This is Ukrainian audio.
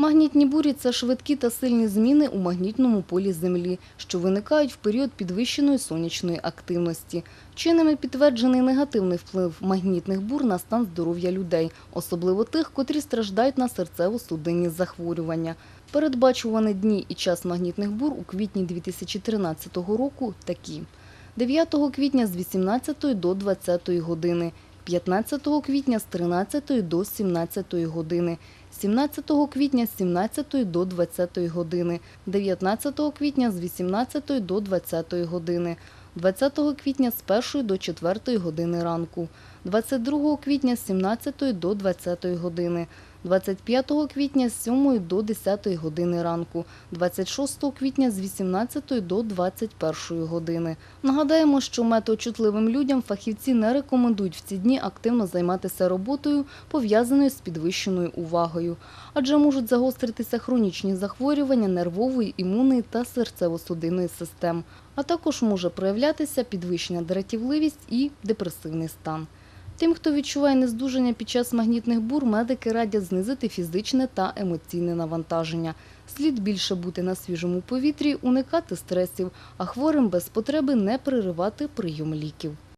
Магнітні бурі це швидкі та сильні зміни у магнітному полі Землі, що виникають в період підвищеної сонячної активності. Чинами підтверджений негативний вплив магнітних бур на стан здоров'я людей, особливо тих, котрі страждають на серцево-судинні захворювання. Передбачувані дні і час магнітних бур у квітні 2013 року такі. 9 квітня з 18 до 20 години, 15 квітня з 13 до 17 години, 17 квітня з 17 до 20 години, 19 квітня з 18 до 20 години, 20 квітня з 1 до 4 години ранку, 22 квітня з 17 до 20 години, 25 квітня з 7 до 10 години ранку, 26 квітня з 18 до 21 години. Нагадаємо, що метеочутливим людям фахівці не рекомендують в ці дні активно займатися роботою, пов'язаною з підвищеною увагою, адже можуть загостритися хронічні захворювання нервової, імунної та серцево-судинної систем, а також може проявлятися підвищена дратівливість і депресивний стан. Тим, хто відчуває нездужання під час магнітних бур, медики радять знизити фізичне та емоційне навантаження. Слід більше бути на свіжому повітрі, уникати стресів, а хворим без потреби не переривати прийом ліків.